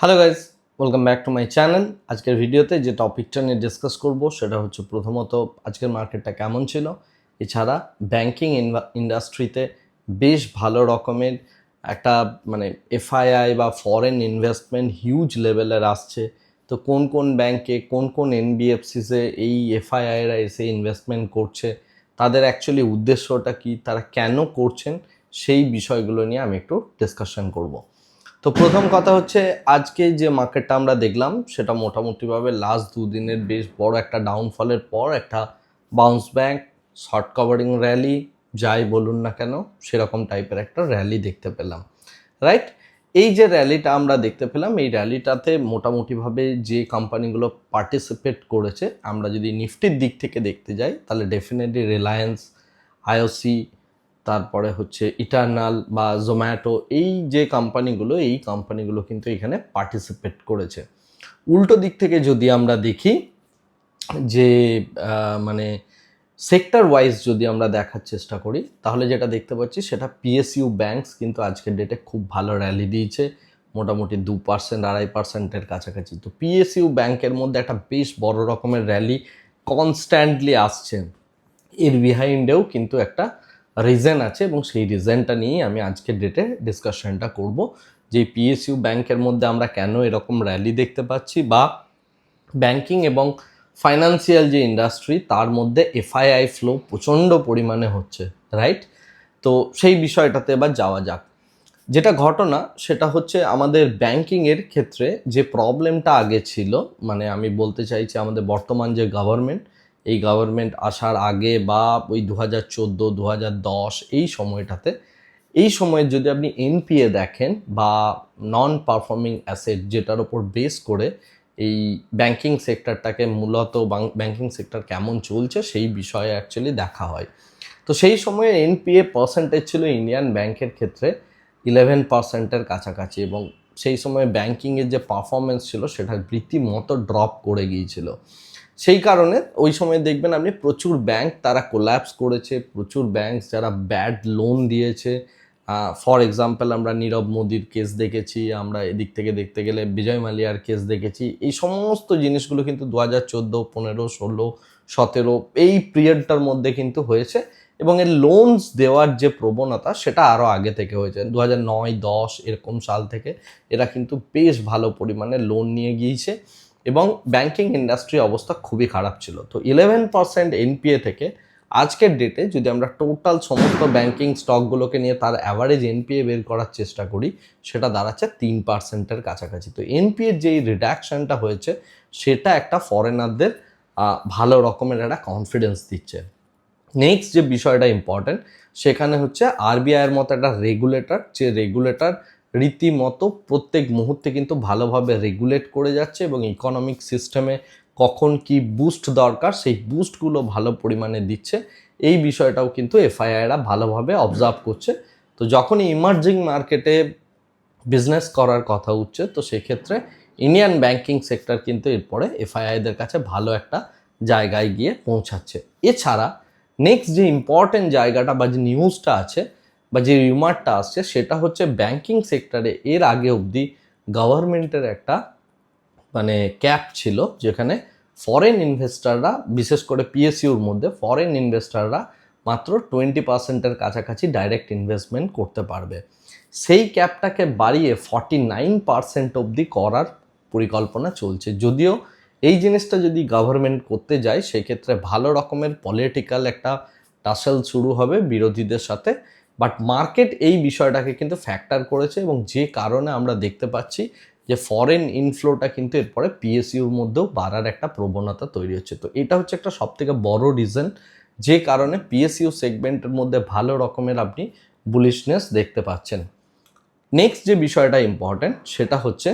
Hello guys welcome back to my channel আজকের ভিডিওতে যে টপিকটা নিয়ে ডিসকাস করব, সেটা হচ্ছে প্রথমত আজকের মার্কেটটা কেমন ছিল। এছাড়া ব্যাংকিং ইন্ডাস্ট্রিতে বেশ ভালো রকমের একটা মানে এফআইআই বা ফরেন ইনভেস্টমেন্ট হিউজ লেভেলের আসছে। তো কোন কোন ব্যাংকে কোন কোন এনবিএফসিসে এই এফআইআইরা এসে ইনভেস্টমেন্ট করছে, তাদের অ্যাকচুয়ালি উদ্দেশ্যটা কি, তারা কেন করছেন, সেই বিষয়গুলো নিয়ে আমি একটু ডিসকাশন করব। তো প্রথম কথা হচ্ছে, আজকে যে মার্কেটটা আমরা দেখলাম, সেটা মোটামুটিভাবে লাস্ট দুদিনের বেশ বড় একটা ডাউনফলের পর একটা bounce back short covering rally যাই বলুন না কেন, সেরকম টাইপের একটা র্যালি দেখতে পেলাম। রাইট এই যে র্যালিটা আমরা দেখতে পেলাম, এই র্যালিটাতে মোটামুটিভাবে যে কোম্পানিগুলো পার্টিসিপেট করেছে, আমরা যদি নিফটির দিক থেকে দেখতে যাই, তাহলে ডেফিনেটলি রিলায়েন্স আইওসি তারপরে হচ্ছে ইটার্নাল বা জোম্যাটো এই যে কোম্পানিগুলো এই কোম্পানিগুলো কিন্তু এখানে পার্টিসিপেট করেছে। উল্টো দিক থেকে যদি আমরা দেখি যে মানে সেক্টর ওয়াইজ যদি আমরা দেখার চেষ্টা করি, তাহলে যেটা দেখতে পাচ্ছি সেটা পিএসইউ ব্যাংকস কিন্তু আজকের ডেটে খুব ভালো র্যালি দিয়েছে, মোটামুটি দু পার্সেন্ট আড়াই পার্সেন্টের কাছাকাছি। তো পিএসইউ ব্যাংকের মধ্যে একটা বেশ বড় রকমের র্যালি কনস্ট্যান্টলি আসছে। এর বিহাইন্ডেও কিন্তু একটা রিজন আছে এবং সেই রিজনটা নিয়েই আমি আজকের ডেটে ডিসকাশনটা করব। যে পিএসইউ ব্যাংকের মধ্যে আমরা কেন এরকম র্যালি দেখতে পাচ্ছি বা ব্যাংকিং এবং ফাইন্যান্সিয়াল যে ইন্ডাস্ট্রি তার মধ্যে এফআইআই ফ্লো প্রচণ্ড পরিমাণে হচ্ছে রাইট তো সেই বিষয়টাতে এবার যাওয়া যাক। যেটা ঘটনা, সেটা হচ্ছে আমাদের ব্যাংকিংয়ের ক্ষেত্রে যে প্রবলেমটা আগে ছিল মানে আমি বলতে চাইছি আমাদের বর্তমান যে গভর্নমেন্ট এই গভর্নমেন্ট আসার আগে বা ওই দু হাজার চোদ্দ দু হাজার দশ এই সময়টাতে, এই সময়ে যদি আপনি এনপিএ দেখেন বা নন পারফর্মিং অ্যাসেট যেটার ওপর বেস করে এই ব্যাংকিং সেক্টরটাকে মূলত ব্যাংকিং সেক্টর কেমন চলছে সেই বিষয়ে অ্যাকচুয়ালি দেখা হয়। তো সেই সময়ে এনপিএ পার্সেন্টেজ ছিল ইন্ডিয়ান ব্যাংকের ক্ষেত্রে ইলেভেন পার্সেন্টের কাছাকাছি এবং সেই সময় ব্যাংকিংয়ের যে পারফরমেন্স ছিল সেটা রীতিমতো ড্রপ করে গিয়েছিল। সেই কারণে ওই সময় দেখবেন আপনি প্রচুর ব্যাংক তারা কোল্যাপস করেছে, প্রচুর ব্যাংক যারা ব্যাড লোন দিয়েছে। ফর এক্সাম্পল আমরা নীরব মোদির কেস দেখেছি, আমরা এদিক থেকে দেখতে গেলে বিজয় মালিয়ার কেস দেখেছি। এই সমস্ত জিনিসগুলো কিন্তু দু হাজার চোদ্দ, পনেরো, ষোলো, সতেরো, এই পিরিয়ডটার মধ্যে কিন্তু হয়েছে এবং এর লোনস দেওয়ার যে প্রবণতা সেটা আরও আগে থেকে হয়েছে। দু হাজার নয়, দশ, এরকম সাল থেকে এরা কিন্তু বেশ ভালো পরিমাণে লোন নিয়ে গিয়েছে। এবং ব্যাংকিং ইন্ডাস্ট্রি অবস্থা খুবই খারাপ ছিল। তো ইলেভেন পার্সেন্ট এনপিএ থেকে আজকের ডেটে যদি আমরা টোটাল সমস্ত ব্যাংকিং স্টকগুলোকে নিয়ে তার অ্যাভারেজ এনপিএ বের করার চেষ্টা করি, সেটা দাঁড়াচ্ছে তিন পার্সেন্টের কাছাকাছি। তো এনপিএর যেই রিডাকশনটা হয়েছে, সেটা একটা ফরেনারদের ভালো রকমের একটা কনফিডেন্স দিচ্ছে। নেক্সট যে বিষয়টা ইম্পর্ট্যান্ট সেখানে হচ্ছে আরবিআইয়ের মতো একটা রেগুলেটর যে রেগুলেটর রীতিমতো প্রত্যেক মুহূর্তে কিন্তু ভালোভাবে রেগুলেট করে যাচ্ছে এবং ইকোনমিক সিস্টেমে কখন কি বুস্ট দরকার, সেই বুস্টগুলো ভালো পরিমাণে দিচ্ছে। এই বিষয়টাও কিন্তু এফআইআইরা ভালোভাবে অবজার্ভ করছে। তো যখনই ইমার্জিং মার্কেটে বিজনেস করার কথা উঠছে, তো সেক্ষেত্রে ইন্ডিয়ান ব্যাংকিং সেক্টর কিন্তু এরপরে এফআইআইদের কাছে ভালো একটা জায়গায় গিয়ে পৌঁছাচ্ছে। এছাড়া নেক্সট যে ইম্পর্টেন্ট জায়গাটা বা যে নিউজটা আছে বা যে রিমার্কটা আসছে সেটা হচ্ছে ব্যাংকিং সেক্টরে এর আগে অবধি গভর্নমেন্টের একটা মানে ক্যাপ ছিল যেখানে ফরেন ইনভেস্টাররা বিশেষ করে পিএসইউর মধ্যে ফরেন ইনভেস্টাররা মাত্র টোয়েন্টি পার্সেন্টের কাছাকাছি ডাইরেক্ট ইনভেস্টমেন্ট করতে পারবে। সেই ক্যাপটাকে বাড়িয়ে ফর্টি নাইন পার্সেন্ট অবধি করার পরিকল্পনা চলছে। যদিও এই জিনিসটা যদি গভর্নমেন্ট করতে যায়, সেক্ষেত্রে ভালো রকমের পলিটিক্যাল একটা টাসেল শুরু হবে বিরোধীদের সাথে। বাট মার্কেট এই বিষয়টাকে কিন্তু ফ্যাক্টর করেছে এবং যে কারণে আমরা দেখতে পাচ্ছি যে ফরেন ইনফ্লোটা কিন্তু এরপরে পিএসইউর মধ্যেও বাড়ার একটা প্রবণতা তৈরি হচ্ছে। তো এটা হচ্ছে একটা সবথেকে বড় রিজন যে কারণে পিএসইউ সেগমেন্টের মধ্যে ভালো রকমের আপনি বুলিশনেস দেখতে পাচ্ছেন। নেক্সট যে বিষয়টা ইম্পর্ট্যান্ট সেটা হচ্ছে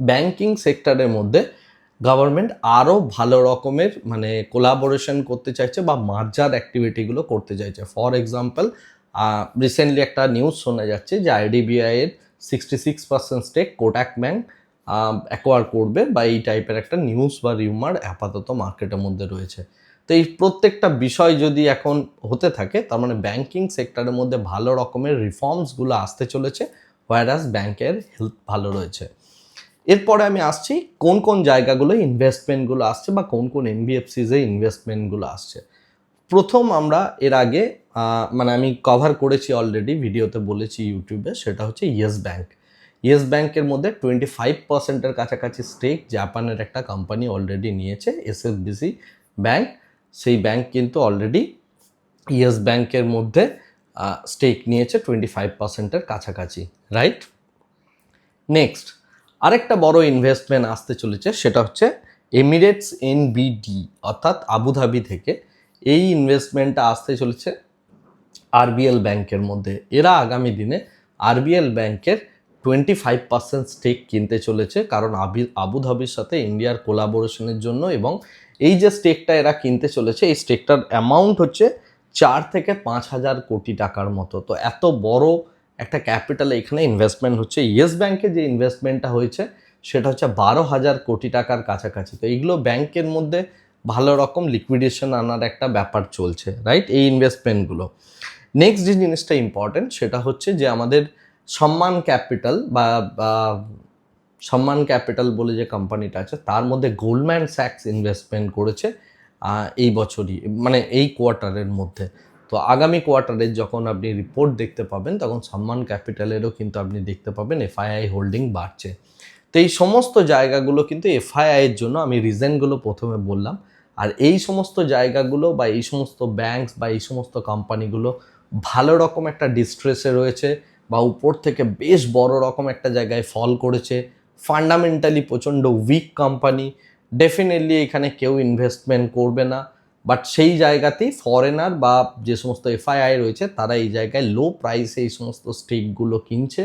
ব্যাংকিং সেক্টরের মধ্যে গভর্নমেন্ট আরও ভালো রকমের মানে কোলাবোরেশন করতে চাইছে বা মার্জার অ্যাক্টিভিটিগুলো করতে চাইছে। ফর এক্সাম্পল রিসেন্টলি একটা নিউজ শোনা যাচ্ছে যে আইডিবিআই এর sixty six percent stake Kotak bank acquire করবে বা এই টাইপের একটা নিউজ বা রিউমার আপাতত মার্কেটের মধ্যে রয়েছে। তো এই প্রত্যেকটা বিষয় যদি এখন হতে থাকে, তার মানে ব্যাংকিং সেক্টরের মধ্যে ভালো রকমের রিফর্মসগুলো আসতে চলেছে হোয়ারাস ব্যাংকের হেলথ ভালো রয়েছে। এরপরে আমি আসছি কোন কোন জায়গাগুলো ইনভেস্টমেন্টগুলো আসছে বা কোন কোন এনবিএফসিজে ইনভেস্টমেন্টগুলো আসছে। প্রথম আমরা এর আগে মানে আমি কভার করেছি অলরেডি ভিডিওতে বলেছি ইউটিউবে, সেটা হচ্ছে ইয়েস ব্যাঙ্ক ইয়েস ব্যাংকের মধ্যে টোয়েন্টি ফাইভ পার্সেন্টের কাছাকাছি স্টেক জাপানের একটা কোম্পানি অলরেডি নিয়েছে এসএফবিসি ব্যাংক সেই ব্যাংক কিন্তু অলরেডি ইয়েস ব্যাংকের মধ্যে স্টেক নিয়েছে টোয়েন্টি ফাইভ পার্সেন্টের কাছাকাছি রাইট নেক্সট আরেকটা বড় ইনভেস্টমেন্ট আসতে চলেছে, সেটা হচ্ছে এমিরেটস এনবিডি অর্থাৎ আবুধাবি থেকে। এই ইনভেস্টমেন্টটা আসতে চলেছে আরবিএল ব্যাংকের মধ্যে। এরা আগামী দিনে আরবিএল ব্যাংকের টোয়েন্টি ফাইভ পার্সেন্ট স্টেক কিনতে চলেছে, কারণ আবি, আবুধাবির সাথে ইন্ডিয়ার কোলাবোরেশনের জন্য এবং এই যে স্টেকটা এরা কিনতে চলেছে, এই স্টেকটার অ্যামাউন্ট হচ্ছে চার থেকে পাঁচ হাজার কোটি টাকার মতো। তো এত বড় একটা ক্যাপিটাল এখানে ইনভেস্টমেন্ট হচ্ছে। ইয়েস ব্যাংকে যে ইনভেস্টমেন্টটা হয়েছে, সেটা হচ্ছে বারো হাজার কোটি টাকার কাছাকাছি। তো এইগুলো ব্যাংকের মধ্যে ভালো রকম লিকুইডেশন আনার একটা ব্যাপার চলছে রাইট এই ইনভেস্টমেন্টগুলো নেক্সট যে জিনিসটা ইম্পর্টেন্ট সেটা হচ্ছে যে আমাদের সম্মান ক্যাপিটাল বা সম্মান ক্যাপিটাল বলে যে কোম্পানিটা আছে, তার মধ্যে গোল্ডম্যান স্যাক্স ইনভেস্টমেন্ট করেছে এই বছরই মানে এই কোয়ার্টারের মধ্যে। তো আগামী কোয়ার্টারের যখন আপনি রিপোর্ট দেখতে পাবেন, তখন সম্মান ক্যাপিটালেরও কিন্তু আপনি দেখতে পাবেন এফআইআই হোল্ডিং বাড়ছে। তো এই সমস্ত জায়গাগুলো কিন্তু এফআইআই এর জন্য আমি রিজনগুলো প্রথমে বললাম। আর এই সমস্ত জায়গাগুলো বা এই সমস্ত ব্যাংকস বা এই সমস্ত কোম্পানিগুলো ভালো রকম একটা ডিস্ট্রেসে রয়েছে বা উপর থেকে বেশ বড় রকম একটা জায়গায় ফল করেছে। ফান্ডামেন্টালি প্রচণ্ড উইক কোম্পানি ডেফিনেটলি এখানে কেউ ইনভেস্টমেন্ট করবে না। বাট সেই জায়গাতেই ফরেনার বা যে সমস্ত এফআইআই রয়েছে, তারা এই জায়গায় লো প্রাইসে এই সমস্ত স্টেকগুলো কিনছে।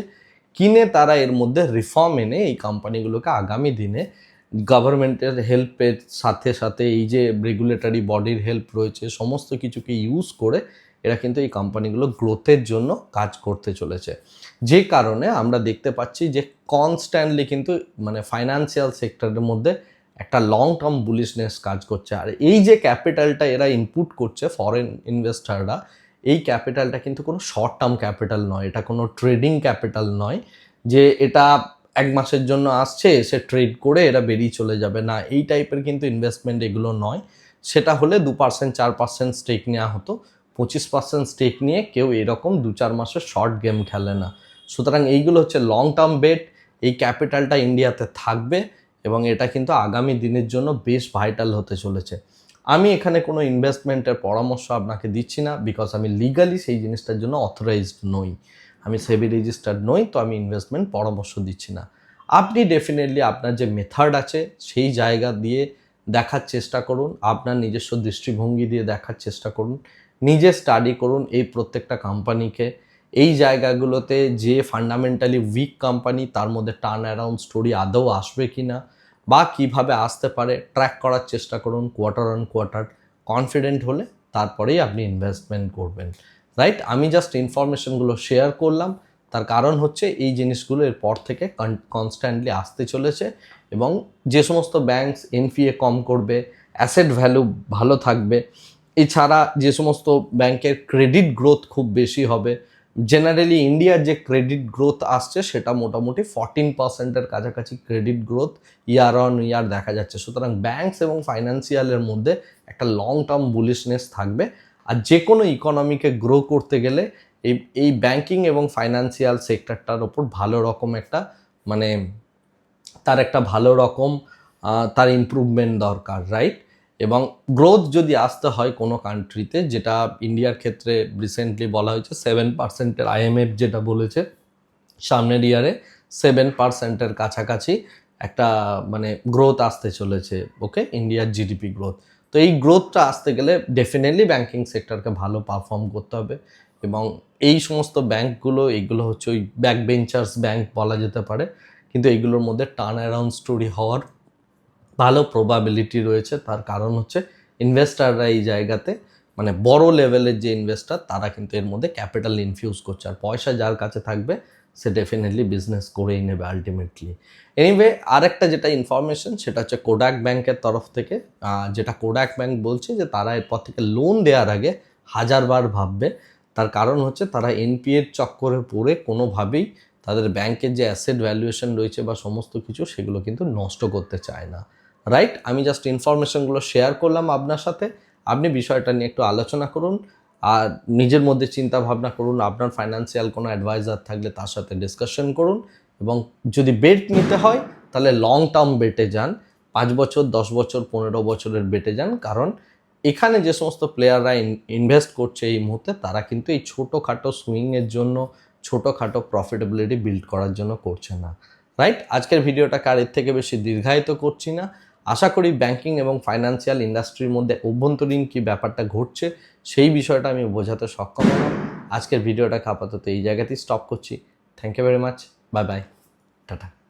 কিনে তারা এর মধ্যে রিফর্ম এনে এই কোম্পানিগুলোকে আগামী দিনে গভর্নমেন্টের হেল্পের সাথে সাথে এই যে রেগুলেটরি বডির হেল্প রয়েছে, সমস্ত কিছুকে ইউজ করে এরা কিন্তু এই কোম্পানিগুলো গ্রোথের জন্য কাজ করতে চলেছে। যে কারণে আমরা দেখতে পাচ্ছি যে কনস্ট্যান্টলি কিন্তু মানে ফাইন্যান্সিয়াল সেক্টরের মধ্যে একটা লং টার্ম বুলিশনেস কাজ করছে। আর এই যে ক্যাপিটালটা এরা ইনপুট করছে ফরেন ইনভেস্টাররা এই ক্যাপিটালটা কিন্তু কোনো শর্ট টার্ম ক্যাপিটাল নয়, এটা কোনো ট্রেডিং ক্যাপিটাল নয়। যে এটা এক মাসের জন্য আসছে, সে ট্রেড করে এরা বেরিয়ে চলে যাবে। না, এই টাইপের কিন্তু ইনভেস্টমেন্ট এগুলো নয়। সেটা হলে দু পার্সেন্ট চার পার্সেন্ট স্টেক নেওয়া হতো। পঁচিশ পার্সেন্ট স্টেক নিয়ে কেউ এরকম দু চার মাসের শর্ট গেম খেলে না। সুতরাং এইগুলো হচ্ছে লং টার্ম বেট এই ক্যাপিটালটা ইন্ডিয়াতে থাকবে এবং এটা কিন্তু আগামী দিনের জন্য বেশ ভাইটাল হতে চলেছে। আমি এখানে কোনো ইনভেস্টমেন্টের পরামর্শ আপনাকে দিচ্ছি না বিকজ আমি লিগালি সেই জিনিসটার জন্য অথরাইজড নই। আমি সেবি রেজিস্টার্ড নই, তো আমি ইনভেস্টমেন্ট পরামর্শ দিচ্ছি না। আপনি ডেফিনেটলি আপনার যে মেথড আছে সেই জায়গা দিয়ে দেখার চেষ্টা করুন, আপনার নিজস্ব দৃষ্টিভঙ্গি দিয়ে দেখার চেষ্টা করুন। নিজে স্টাডি করুন এই প্রত্যেকটা কোম্পানিকে এই জায়গাগুলোতে যে ফান্ডামেন্টালি উইক কোম্পানি তার মধ্যে টার্ন অ্যারাউন্ড স্টোরি আদৌ আসবে কি না বা কীভাবে আসতে পারে ট্র্যাক করার চেষ্টা করুন কোয়ার্টার অন কোয়ার্টার কনফিডেন্ট হলে তারপরেই আপনি ইনভেস্টমেন্ট করবেন। রাইট আমি জাস্ট ইনফরমেশনগুলো শেয়ার করলাম। তার কারণ হচ্ছে এই জিনিসগুলো এরপর থেকে কনস্ট্যান্টলি আসতে চলেছে এবং যে সমস্ত ব্যাংকস এনপিএ কম করবে অ্যাসেট ভ্যালু ভালো থাকবে। এছাড়া যে সমস্ত ব্যাংকের ক্রেডিট গ্রোথ খুব বেশি হবে জেনারেলি ইন্ডিয়ার যে ক্রেডিট গ্রোথ আসছে সেটা মোটামুটি ফরটিন পার্সেন্টের কাছাকাছি credit growth year on year দেখা যাচ্ছে। সুতরাং ব্যাংকস এবং ফাইন্যান্সিয়ালের মধ্যে একটা লং টার্ম বুলিশনেস থাকবে। আর যে কোনো ইকোনমিকে গ্রো করতে গেলে এই এই ব্যাংকিং এবং ফাইন্যান্সিয়াল সেক্টরটার ওপর ভালো রকম একটা মানে তার একটা ভালো রকম তার ইমপ্রুভমেন্ট দরকার রাইট এবং গ্রোথ যদি আসতে হয় কোনো কান্ট্রিতে যেটা ইন্ডিয়ার ক্ষেত্রে রিসেন্টলি বলা হয়েছে সেভেন পার্সেন্টের আইএমএফ যেটা বলেছে, সামনের ইয়ারে সেভেন পার্সেন্টের কাছাকাছি একটা মানে গ্রোথ আসতে চলেছে ওকে ইন্ডিয়ার জিডিপি গ্রোথ তো এই গ্রোথটা আসতে গেলে ডেফিনেটলি ব্যাঙ্কিং সেক্টরকে ভালো পারফর্ম করতে হবে এবং এই সমস্ত ব্যাংকগুলো এইগুলো হচ্ছে ওই ব্যাক বেঞ্চার্স ব্যাংক বলা যেতে পারে, কিন্তু এইগুলোর মধ্যে টার্ন অ্যারাউন্ড স্টোরি হওয়ার ভালো প্রবাবিলিটি রয়েছে, তার কারণ হচ্ছে ইনভেস্টাররা এই জায়গাতে মানে বড় লেভেলের যে ইনভেস্টার তারা কিন্তু এর মধ্যে ক্যাপিটাল ইনফিউজ করছে। আর পয়সা যার কাছে থাকবে, সে ডেফিনেটলি বিজনেস করেই নেবে আলটিমেটলি এনিওয়ে আরেকটা যেটা ইনফরমেশন সেটা হচ্ছে কোডাক ব্যাংকের তরফ থেকে যেটা কোডাক ব্যাংক বলছে যে, তারা এরপর থেকে লোন দেওয়ার আগে হাজারবার ভাববে। তার কারণ হচ্ছে, তারা এনপিএর চক্করে পড়ে কোনোভাবেই তাদের ব্যাংকের যে অ্যাসেট ভ্যালুয়েশন রয়েছে বা সমস্ত কিছু, সেগুলো কিন্তু নষ্ট করতে চায় না। রাইট আমি জাস্ট ইনফরমেশনগুলো শেয়ার করলাম আপনার সাথে। আপনি বিষয়টা নিয়ে একটু আলোচনা করুন। আর নিজের মধ্যে চিন্তা ভাবনা করুন। আপনার ফাইন্যান্সিয়াল কোনো অ্যাডভাইজার থাকলে তার সাথে ডিসকাশন করুন। এবং যদি বেট নিতে হয়, তাহলে লং টার্ম বেটে যান। পাঁচ বছর, দশ বছর, পনেরো বছরের বেটে যান। কারণ এখানে যে সমস্ত প্লেয়াররা ইনভেস্ট করছে এই মুহূর্তে, তারা কিন্তু এই ছোটোখাটো সুইংয়ের জন্য, ছোটোখাটো প্রফিটেবিলিটি বিল্ড করার জন্য করছে না। রাইট আজকের ভিডিওটা কারের থেকে বেশি দীর্ঘায়িত করছি না। আশা করি ব্যাংকিং এবং ফাইন্যান্সিয়াল ইন্ডাস্ট্রির মধ্যে অভ্যন্তরীণ কী ব্যাপারটা ঘটছে সেই বিষয়টা আমি বোঝাতে সক্ষম হলাম। আজকের ভিডিওটাকে আপাতত এই জায়গাতেই স্টপ করছি। Thank you very much bye bye tata.